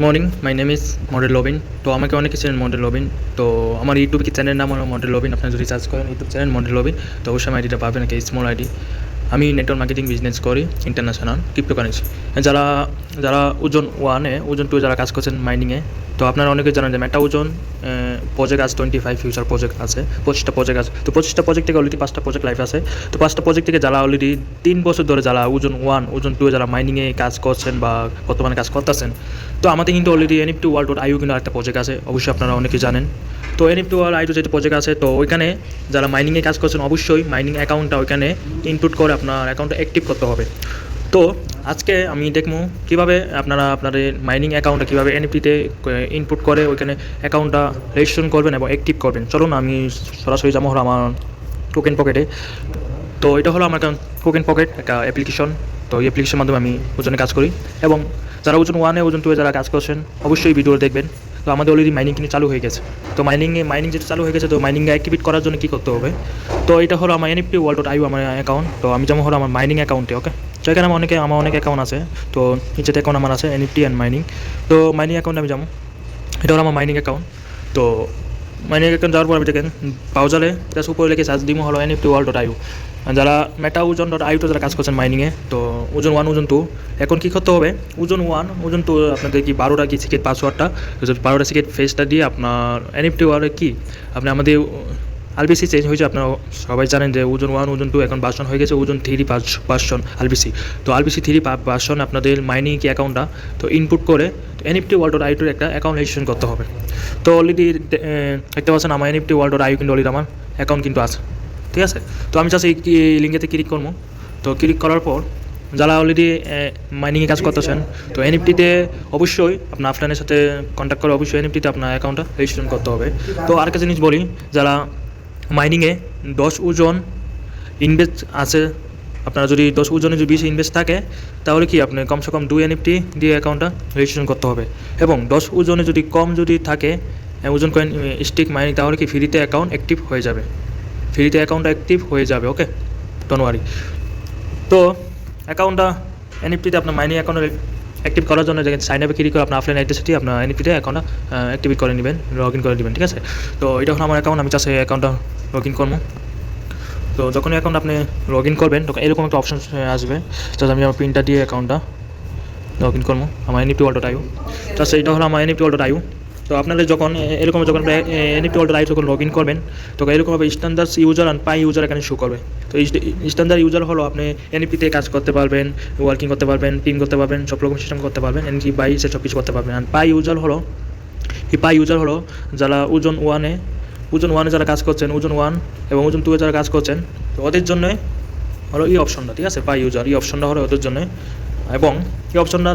Morning my name is model লবিন তো আমাকে অনেকে চেনেন মডেল লবিন তো আমার ইউটিউব চ্যানেলের নাম হলো মডেল লবিন আপনারা যদি সার্চ করেন ইউটিউব চ্যানেল মডেল লবিন তো অবশ্যই আমার আইডিটা পাবেন একটা স্মল আইডি আমি নেটওয়ার্ক মার্কেটিং বিজনেস করি ইন্টারন্যাশনাল ক্রিপ্টোকারেন্সি যারা যারা ওজন ওয়ানে ওজন টু যারা কাজ করছেন মাইনিংয়ে তো আপনারা অনেকে জানেন যে মেটা ওজন প্রজেক্ট আছে টোয়েন্টি ফাইভ ফিউচার প্রজেক্ট আছে, পঁচিশটা প্রজেক্ট আছে। তো পঁচিশটা প্রজেক্ট থেকে অলরেডি পাঁচটা প্রজেক্ট লাইফ আছে। তো পাঁচটা প্রজেক্ট থেকে যারা অলরেডি তিন বছর ধরে যারা ওজন ওয়ান ওজন টু যারা মাইনিংয়ে কাজ করছেন বা বর্তমানে কাজ করতেছেন, তো আমাদের কিন্তু already NFT world dot IO কিন্তু একটা প্রজেক্ট আছে, অবশ্যই আপনারা অনেকে জানেন। তো এনএফটি ওয়ার্ল্ড আইটো যেটা প্রজেক্ট আছে, তো ওইখানে যারা মাইনিংয়ে কাজ করছেন, অবশ্যই মাইনিং অ্যাকাউন্টটা ওইখানে ইনপুট করে আপনার অ্যাকাউন্টটা অ্যাক্টিভ করতে হবে। তো আজকে আমি দেখব কীভাবে আপনারা আপনাদের মাইনিং অ্যাকাউন্টটা কীভাবে এনএফটিতে ইনপুট করে, ওইখানে অ্যাকাউন্টটা রেজিস্ট্রেশন করবেন এবং অ্যাক্টিভ করবেন। চলুন, আমি সরাসরি যাব হলো আমার টোকেন পকেটে তো এটা হলো আমার টোকেন পকেট একটা অ্যাপ্লিকেশন তো এই অ্যাপ্লিকেশনের মাধ্যমে আমি ওজনে কাজ করি। এবং যারা ওজন ওয়ানে ওজন টুয়ে যারা কাজ করছেন, অবশ্যই ভিডিও দেখবেন। তো আমাদের অলরেডি মাইনিং কিন্তু চালু হয়ে গেছে। তো মাইনিংয়ে মাইনিং যেটা চালু হয়ে গেছে, তো মাইনিংয়ে অ্যাক্টিভিট করার জন্য কী করতে হবে? তো এটা হলো আমার এনএফটি ওয়ার্ল্ড ডট আইউ আমার অ্যাকাউন্ট তো আমি যেমন হলো আমার মাইনিং অ্যাকাউন্টে ওকে তো এখানে আমার অনেকে আমার অনেক অ্যাকাউন্ট আছে। তো নিচেতে অ্যাকাউন্ট আমার আছে এনএফটি অ্যান্ড মাইনিং তো মাইনিং অ্যাকাউন্টে আমি যাব। এটা হলো আমার মাইনিং অ্যাকাউন্ট তো অ্যাকাউন্ট যাওয়ার পর আমি দেখেন ব্রাউজারে এটা উপরে লিখে সার্চ দিমো হলো এনএফটি ওয়ার্ল্ড ডট আইউ যারা মেটা ওজন ডট আইউতে যারা কাজ করছেন মাইনিংয়ে তো ওজন ওয়ান ওজন টু এখন কী করতে হবে? ওজন ওয়ান ওজন টু আপনাদের কি বারোটা কি সিকেট পাসওয়ার্ডটা বারোটা সিকেট ফেসটা দিয়ে আপনার এনএফটি ওয়ার্ল্ডে কি? আপনি আমাদের আলবিসি চেঞ্জ হয়েছে, আপনারা সবাই জানেন যে ওজন ওয়ান ওজন টু এখন বাসন হয়ে গেছে, ওজন থ্রি বাসন আলবিসি তো আলবিসি থ্রি বাসন আপনাদের মাইনিং কি অ্যাকাউন্টটা তো ইনপুট করে এনএফটি ওয়ার্ল্ড ডট আইটুর একটা অ্যাকাউন্ট রেজিস্ট্রেশন করতে হবে। তো অলরেডি দেখতে পাচ্ছেন আমার এনএফটি ওয়ার্ল্ড ডট আইউ কিন্তু অলরেডি আমার অ্যাকাউন্ট কিন্তু আছে। ঠিক আছে? তো আমি চাচ্ছি এই লিঙ্কেতে ক্লিক করব। তো ক্লিক করার পর যারা অলরেডি মাইনিংয়ে কাজ করতেছেন, তো এনএফটিতে অবশ্যই আপনার আফলাইনের সাথে কন্ট্যাক্ট করে অবশ্যই এনএফটিতে আপনার অ্যাকাউন্টটা রেজিস্ট্রেশন করতে হবে। তো আর একটা জিনিস বলি, যারা মাইনিংয়ে দশ ওজন ইনভেস্ট আছে। আপনার যদি দশ ওজনে যদি বেশি ইনভেস্ট থাকে, তাহলে কি আপনি কমসে কম দুই এনএফটি দিয়ে অ্যাকাউন্টটা রেজিস্ট্রেশন করতে হবে। এবং দশ ওজনে যদি কম যদি থাকে ওজন কয়েন স্টিক মাইনিং তাহলে কি ফ্রিতে অ্যাকাউন্ট অ্যাক্টিভ হয়ে যাবে। ফ্রিতে অ্যাকাউন্ট অ্যাক্টিভ হয়ে যাবে ওকে ধন্যবাদ তো অ্যাকাউন্টটা এনএফটিতে আপনার মাইনিং অ্যাকাউন্ট অ্যাক্টিভ করার জন্য সাইন আপে ক্লিক করে আপনার অফলাইন অ্যাড্রেসটি আপনার এনপিটা এখন অ্যাক্টিভেট করে নেবেন লগ ইন করে নেবেন, ঠিক আছে? তো এটা হলো আমার অ্যাকাউন্ট আমি চাষে অ্যাকাউন্টটা লগ ইন করব। তো যখন অ্যাকাউন্ট আপনি লগ ইন করবেন তখন এরকম একটা অপশন আসবে। তো আমি আমার পিনটা দিয়ে অ্যাকাউন্টটা লগ ইন করব, আমার এনএফটি ওয়াল ডট আইউ তো এইটা হলো আমার এনএফটি ওয়াল ডট তো আপনারা যখন এরকম যখন এনএফটি ওয়াল ডট আইউ যখন লগ ইন করবেন তখন এরকমভাবে standard user and pi user এখানে শো করবে। তো স্ট্যান্ডার্ড ইউজার হলো আপনি এনএপিতে কাজ করতে পারবেন ওয়ার্কিং করতে পারবেন পিন করতে পারবেন, সব রকম সিস্টেম করতে পারবেন এনকি বাই সব কিছু করতে পারবেন। অ্যান্ড পাই ইউজার হলো, এই পাই ইউজার হলো যারা ওজন ওয়ানে ওজন ওয়ানে যারা কাজ করছেন, ওজন ওয়ান এবং ওজন টুয়ে যারা কাজ করছেন, তো ওদের জন্য হলো এই অপশনটা ঠিক আছে? পাই ইউজার এই অপশনটা হলো ওদের জন্য। এবং এই অপশনটা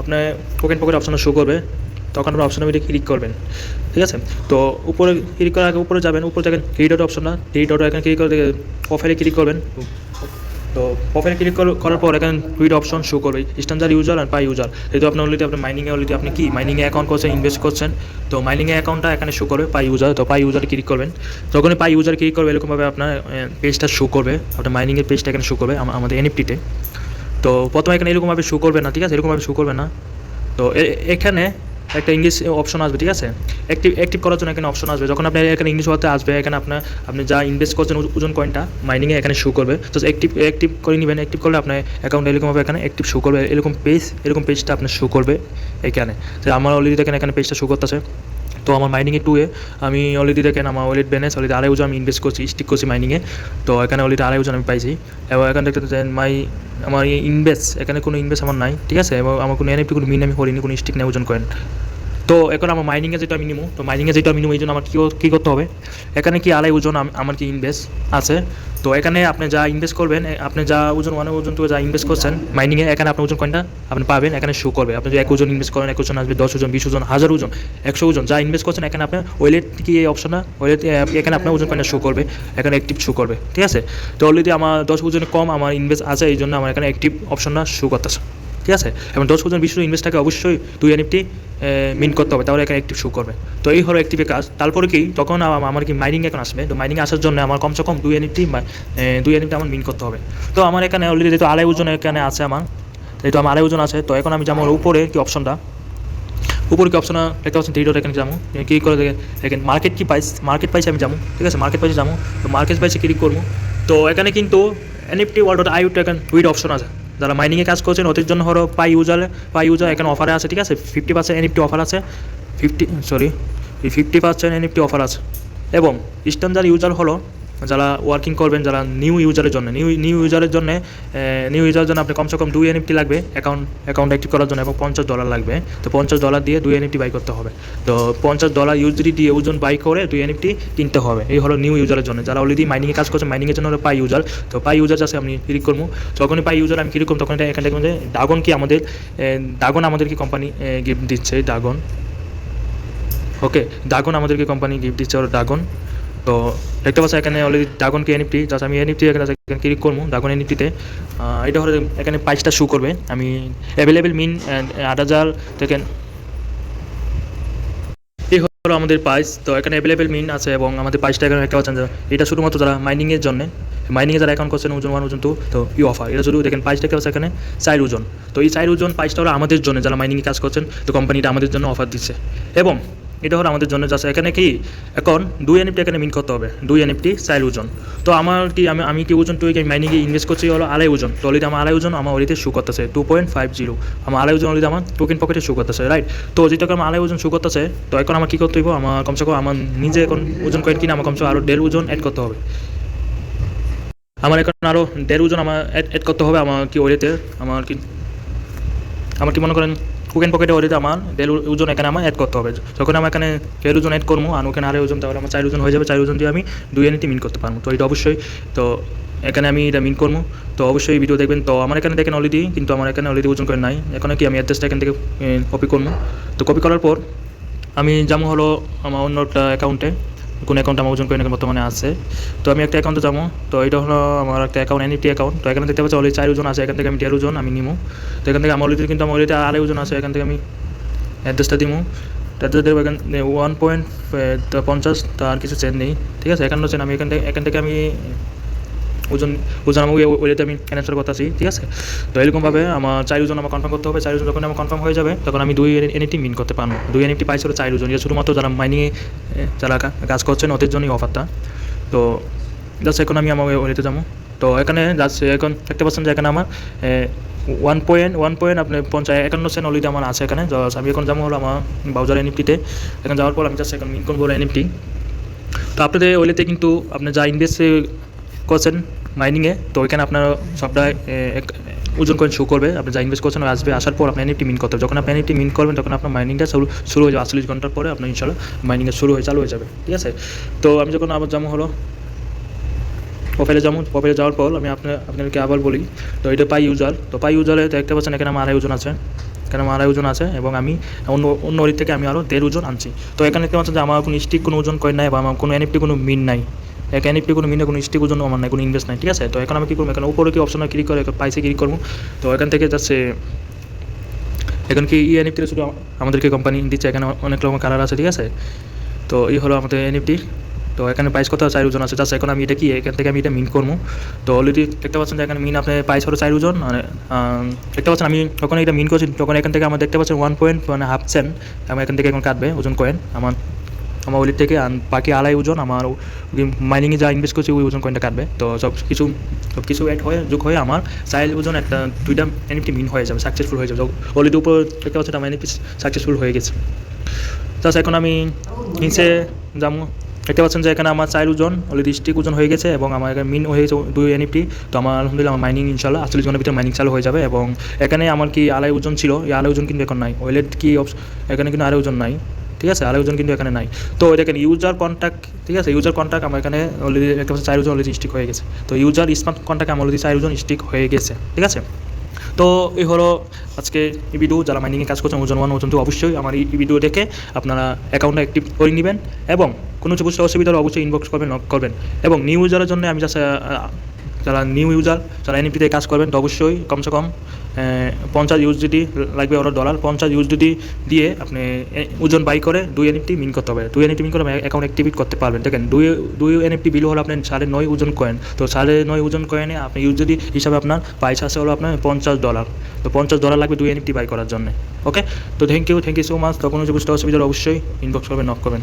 আপনার টোকেন পকেট অপশনটা শো করবে তখন আপনার অপশনের মধ্যে ক্লিক করবেন, ঠিক আছে? তো উপরে ক্লিক করার আগে উপরে যাবেন, উপরে দেখেন থ্রি ডট অপশনটা থ্রি ডট এখানে ক্লিক করে প্রোফাইলে ক্লিক করবেন। তো প্রোফাইলে ক্লিক করার পর এখানে দুইটা অপশন শো করবে স্ট্যান্ডার্ড ইউজার আর পাই ইউজার যেহেতু আপনার অলরেডি আপনি মাইনিংয়ে অলরেডি আপনি কি মাইনিংয়ে অ্যাকাউন্ট করছেন ইনভেস্ট করছেন, তো মাইনিংয়ে অ্যাকাউন্টটা এখানে শো করবে পাই ইউজার তো পাই ইউজার ক্লিক করবেন। যখনই পাই ইউজার ক্লিক করবে, এরকমভাবে আপনার পেজটা শো করবে, আপনার মাইনিংয়ের পেজটা এখানে শো করবে আমাদের এনএফটিতে তো। প্রথমে এখানে এরকমভাবে শো করবে না, ঠিক আছে? এরকমভাবে শো করবে না। তো এখানে একটা ইংলিশ অপশন আসবে, ঠিক আছে? অ্যাক্টিভ অ্যাক্টিভ করার জন্য এখানে অপশন আসবে। যখন আপনি এখানে ইংলিশ হতে আসবে, এখানে আপনার, আপনি যা ইনভেস্ট করছেন ওজন কয়েনটা মাইনিংয়ে এখানে শো করবে। তো অ্যাক্টিভ অ্যাক্টিভ করে নেবেন অ্যাক্টিভ করলে আপনার অ্যাকাউন্ট এরকমভাবে এখানে অ্যাক্টিভ শো করবে। এরকম পেজ এরকম পেজটা আপনার শো করবে এখানে। তো আমার অলরেডি দেখেন এখানে পেজটা শো করতেছে। তো আমার মাইনিংয়ে টুয়ে আমি অলরেডি দেখেন আমার অলরেডি ব্যালেন্স অলরেডি আড়াই ওজন আমি ইনভেস্ট করছি স্টিক করছি মাইনিংয়ে তো এখানে অলরেডি আড়াই ওজন আমি পাইছি। এবং এখানে দেখতে মাই আমার ইনভেস্ট এখানে কোনো ইনভেস্ট আমার নাই, ঠিক আছে? এবং আমার কোনো এনএফটি কোনো মিন আমি করিনি, কোনো স্টিক নেই, ওজন কয়েন। তো এখন আমার মাইনিংয়ে যেটা আমি মিনিমো তো মাইনিংয়ে যেটা মিনিমো এই জন্য আমার কী কী করতে হবে? এখানে কি আড়াই ওজন আমার কি ইনভেস্ট আছে? তো এখানে আপনি যা ইনভেস্ট করবেন আপনি যা ওজন ওয়ানে ওজন তো যা ইনভেস্ট করছেন মাইনিংয়ে এখানে আপনি ওজন কয়েনটা আপনি পাবেন, এখানে শো করবে। আপনি যদি এক ওজন ইনভেস্ট করেন, এক ওজন আসবে, দশ ওজন, বিশ ওজন, হাজার ওজন, একশো ওজন, যা ইনভেস্ট করছেন, এখানে আপনি ওয়েলেট কি এই অপশনটা ওয়েলেট এখানে আপনার ওজন কয়েনটা শো করবে? এখানে অ্যাক্টিভ শো করবে, ঠিক আছে? তো অলরেডি আমার দশ ওজনে কম আমার ইনভেস্ট আছে এই জন্য আমার এখানে অ্যাক্টিভ অপশনটা শো করতেছে, ঠিক আছে? এবং দশ ওজন, বিশ ইনভেস্টটাকে অবশ্যই, দুই এনএফটি মিন করতে হবে, তাহলে এখানে অ্যাক্টিভ শো করবে। তো এই হলো অ্যাক্টিভের কাজ। তারপরে কি, তখন আমার কি মাইনিং এখন আসবে। তো মাইনিং আসার জন্য আমার কমসে কম দুই এনএফটি দুই এনএফটি আমার মিন করতে হবে। তো আমার এখানে অলরেডি যেহেতু আড়াই ওজন এখানে আছে আমার, যেহেতু আমার আড়াই ওজন আছে, তো এখন আমি যেমন উপরে কি অপশনটা উপরে কি অপশন দেখতে পাচ্ছেন থ্রি ডট এখানে যাব। ক্লিক করে দেখে, দেখেন মার্কেট কি প্রাইস মার্কেট প্রাইসে আমি যাব, ঠিক আছে? মার্কেট প্রাইসে যাব। তো মার্কেট প্রাইসে ক্লিক করব? তো এখানে কিন্তু এনএফটি ওয়ার্ল্ড ডট আইউট এখানে টুইট অপশন আছে। যারা মাইনিংয়ে কাজ করছেন, ওদের জন্য হলো পাই ইউজার পাই ইউজার এখানে অফারে আছে, ঠিক আছে? ফিফটি পার্সেন্ট এনএফটি অফার আছে। Fifty sorry fifty percent NFT offer আছে। এবং স্ট্যান্ডার্ড ইউজার হলো যারা ওয়ার্কিং করবেন, যারা নিউ ইউজারের জন্য নিউ নিউ ইউজারের জন্য নিউ ইউজারের জন্য আপনি কমসে কম দুই এনএফটি লাগবে অ্যাকাউন্ট অ্যাকাউন্ট অ্যাক্টিভ করার জন্য, এবং পঞ্চাশ ডলার লাগবে। তো পঞ্চাশ ডলার দিয়ে দুই এনএফটি বাই করতে হবে। তো পঞ্চাশ ডলার ইউজডি দিয়ে ওজন বাই করে দুই এনএফটি কিনতে হবে। এই হলো নিউ ইউজারের জন্য। যারা অলরেডি মাইনিংয়ে কাজ করছে মাইনিংয়ের জন্য হলো পাই ইউজার তো পাই ইউজার আছে আমি ক্লিক করব। যখনই পাই ইউজার আমি ক্লিক করব তখন এটা এখানে দেখবেন যে ডাগন কি আমাদের ডাগন আমাদেরকে কোম্পানি গিফট দিচ্ছে ডাগন ওকে ডাগন আমাদেরকে কোম্পানি গিফট দিচ্ছে ওর ডাগন তো দেখতে পাচ্ছ এখানে অলরেডি ডাগনকে এনএফটি জাস্ট আমি এনএফটি এখানে এখানে ক্লিক করব ডাগন এনএফটিতে এটা হলো এখানে প্রাইসটা শু করবে। আমি অ্যাভেলেবেল মিন আট হাজার থেকে এই হলো আমাদের প্রাইস তো এখানে অ্যাভেলেবেল মিন আছে এবং আমাদের প্রাইসটা এখানে একটা পাচ্ছেন এটা শুধুমাত্র যারা মাইনিংয়ের জন্য। মাইনিংয়ে যারা অ্যাকাউন্ট করছেন, ওজন ওয়ান ওজন টু তো ই অফার এটা শুধু দেখেন প্রাইস দেখতে পাচ্ছে এখানে চার ওজন। তো এই চার ওজন প্রাইসটা হলো আমাদের জন্য, যারা মাইনিংয়ে কাজ করছেন, তো কোম্পানিটা আমাদের জন্য অফার দিচ্ছে। এবং এটা হলো আমাদের জন্য যাচ্ছে এখানে কি? এখন দুই এনএফটি এখানে মিন করতে হবে। দুই এনএফটি চার ওজন। তো আমার কি, আমি আমি কি ওজন টু মাইনিংয়ে ইনভেস্ট করছি? হলো আড়াই ওজন। তো অলরেডি আমার আড়াই ওজন আমার অলরেডি শু করতেছে। টু পয়েন্ট ফাইভ জিরো আমার আড়াই ওজন অলরেডি আমার টোকেন পকেটে শু করতেছে রাইট তো যেটা আমার আড়াই ওজন শু করতেছে, তো এখন আমার কী করতে হইব? আমার কমসে কম আমার নিজে এখন ওজন কয়েন কিনে আমার কমসে কম আরও দেড় ওজন অ্যাড করতে হবে। আমার এখন আরও দেড় ওজন আমার অ্যাড করতে হবে আমার কি ওয়েতে আমার কি আমার কি মনে করেন? কুকেন পকেটে ওরিতে আমার দেড় ওজন এখানে আমার অ্যাড করতে হবে। যখন আমার এখানে দেড় ওজন অ্যাড করব, আর ওখানে আড়াই ওজন, তাহলে আমার চার ওজন হয়ে যাবে। চার ওজন দিয়ে আমি দুই এনিতে মিন করতে পারব। তো এটা অবশ্যই, তো এখানে আমি এটা মিন করব। তো অবশ্যই ভিডিও দেখবেন। তো আমার এখানে দেখেন অলরেডি কিন্তু আমার এখানে অলরেডি ওজন করে নাই। এখন কি আমি অ্যাড্রেসটা এখান থেকে কপি করব? তো কপি করার পর, আমি যাব হলো আমার অন্য একটা অ্যাকাউন্টে কোন অ্যাকাউন্ট আমার ওজন করে এখানে বর্তমানে আছে। তো আমি একটা অ্যাকাউন্টে যাব। তো এটা হলো আমার একটা অ্যাকাউন্ট এনএফটি অ্যাকাউন্ট তো এখানে দেখতে পাচ্ছি অলরেডি চার ওজন আছে। এখান থেকে আমি দেড় ওজন আমি নিমো তো এখান থেকে আমার অলরেডি কিন্তু আমার অলরেডি আড়াই ওজন আছে। এখান থেকে আমি অ্যাড্রেসটা দিমো অ্যাড্রেস দেবো এখান ওয়ান পয়েন্ট পঞ্চাশ আর কিছু চেন নেই। ঠিক আছে? একান্ন চেন আমি এখান থেকে এখান থেকে আমি ওজন ওজন আমাকে ওইটাতে আমি ক্যান্সেল করতেছি, ঠিক আছে? তো এরকমভাবে আমার চার ওজন আমার কনফার্ম করতে হবে, চার ওজন যখন আমার কনফার্ম হয়ে যাবে, তখন আমি দুই এনএফটি মিন করতে পারব। দুই এনএফটি পাইছি হলো চার ওজন, এটা শুধুমাত্র যারা মাইনিংয়ে যারা কাজ করছেন, ওদের জন্যই অফারটা তো জাস্ট এখন আমি আমার ওইটাতে যাব। তো এখানে যাচ্ছে, এখন দেখতে পাচ্ছেন যে এখানে আমার ওয়ান পয়েন্ট ওয়ান পয়েন্ট আপনি পঞ্চাশ, একান্ন সেন্ট অলরেডি আমার আছে এখানে। জাস্ট আমি এখন যাব হলো আমার বাউজার এনএফটিতে এখানে যাওয়ার পর আমি জাস্ট এখন মিন করব এনএফটি তো আপনাদের ওইলেতে কিন্তু আপনি যা ইনভেস্ট করছেন মাইনিংয়ে তো ওইখানে আপনার সবটা ওজন কয়েন শো করবে। আপনি যা ইনভেস্ট করছেন, আসবে, আসার পর আপনি এনএফটি মিন করতে হবে। যখন আপনি এনএফটি মিন করবেন, তখন আপনার মাইনিংটা শুরু শুরু হয়ে যাবে। আটচল্লিশ ঘণ্টার পরে আপনার ইনশাল্লাহ মাইনিংটা শুরু হয়ে, চালু হয়ে যাবে। ঠিক আছে? তো আমি যখন আবার যাব হলো প্রোফাইলে যাব প্রোফাইলে যাওয়ার পর আমি আপনার আপনাদেরকে আবার বলি, তো এটা পাই ইউজার তো পাই ইউজারে দেখতে পাচ্ছেন, এখানে আমার আড়াই ওজন আছে। এখানে আমার আড়াই ওজন আছে এবং আমি অন্য অন্য থেকে আমি আরও দেড় ওজন আনছি। তো এখানে দেখতে পাচ্ছেন যে আমার কোনো স্টিক কোনো ওজন কয়েন নাই বা আমার কোনো এনএফটি কোনো মিন নাই। এক এনএফটি কোনো মিনে কোনো স্টিক জন্য আমার নাই, কোনো ইনভেস্ট নাই, ঠিক আছে? তো এখন আমি কী করব? এখানে উপরে কি অপশনে ক্লিক করে পাইসে ক্লিক করব? তো এখান থেকে যাচ্ছে, এখন কি ই এনএফটি শুধু আমাদেরকে কোম্পানি দিচ্ছে? এখানে অনেক রকম কালার আছে, ঠিক আছে? তো এই হলো আমাদের এনএফটি তো এখানে প্রাইস কত? চার ওজন আছে। জাস্ট এখন আমি এটা কি, এখান থেকে আমি এটা মিন করব। তো অলরেডি দেখতে পাচ্ছেন যে এখানে মিন আপনার প্রাইস হলো চার ওজন মানে দেখতে পাচ্ছেন আমি যখন এটা মিন করছি, তখন এখান থেকে আমার দেখতে পাচ্ছেন ওয়ান পয়েন্ট মানে হাফ সেন আমার এখান থেকে এখন কাটবে ওজন কয়েন আমার আমার ওলির থেকে বাকি আড়াই ওজন আমার মাইনিংয়ে যা ইনভেস্ট করছি, ওই ওজন কয়েনটা কাটবে। তো সব কিছু সব কিছু অ্যাড হয়ে, যোগ হয়ে আমার চাইল ওজন একটা দুইটা এনএফটি মিন হয়ে যাবে সাকসেসফুল হয়ে যাবে। অলরেডি উপর দেখতে পাচ্ছেন আমার এনএফটি সাকসেসফুল হয়ে গেছে। জাস্ট এখন আমি নিচে যাব। দেখতে পাচ্ছেন যে এখানে আমার চার ওজন অলরেডি স্টিক ওজন হয়ে গেছে এবং আমার এখানে মিন হয়ে গেছে দুই এনএফটি তো আমার আলহামদুলিল্লাহ আমার মাইনিং ইনশাল্লাহ আটচল্লিশ ঘণ্টার ভিতরে মাইনিং চালু হয়ে যাবে এবং এখানে আমার কি আড়াই ওজন ছিল, এই আড়াই ওজন কিন্তু এখন নাই। ওয়েলেট কি এখানে কিন্তু আড়াই ওজন নাই। ঠিক আছে? আড়াই ওজন কিন্তু এখানে নাই। তো দেখেন ইউজার কন্ট্যাক্ট ঠিক আছে? ইউজার কন্ট্যাক্ট আমার এখানে অলরেডি একটা চার ওজন অলরেডি স্টিক হয়ে গেছে। তো ইউজার স্মার্ট কন্ট্যাক্ট আমার অলরেডি চার ওজন স্টিক হয়ে গেছে, ঠিক আছে? তো এই হলো আজকে এই ভিডিও যারা মাইনিংয়ে কাজ করছেন ওজন ওয়ান ওজন টু অবশ্যই আমার এই ভিডিও দেখে আপনারা অ্যাকাউন্টটা অ্যাক্টিভ করে নেবেন এবং কোনো কিছু বুঝতে অসুবিধা হলে অবশ্যই ইনবক্স করবেন করবেন। এবং নিউ ইউজারের জন্য আমি জাস্ট যারা নিউ ইউজার যারা এনএফটিতে কাজ করবেন, তো অবশ্যই কমসে কম পঞ্চাশ ইউএসডিটি লাগবে ওরা ডলার পঞ্চাশ ইউএসডিটি দিয়ে আপনি ওজন বাই করে দুই এনএফটি মিন করতে হবে দুই এনএফটি মিন করে অ্যাকাউন্ট অ্যাক্টিভেট করতে পারবেন। দেখেন, দুই দুই এনএফটি বিল হলো আপনার সাড়ে নয় ওজন কয়েন তো সাড়ে নয় ওজন কয়েনে আপনি ইউএসডি হিসাবে আপনার প্রাইস আছে হলো আপনার পঞ্চাশ ডলার তো পঞ্চাশ ডলার লাগবে দুই এনএফটি বাই করার জন্য। ওকে তো thank you thank you so much তখন যদি বুঝতে অসুবিধা অবশ্যই ইনবক্স করবেন নক করবেন।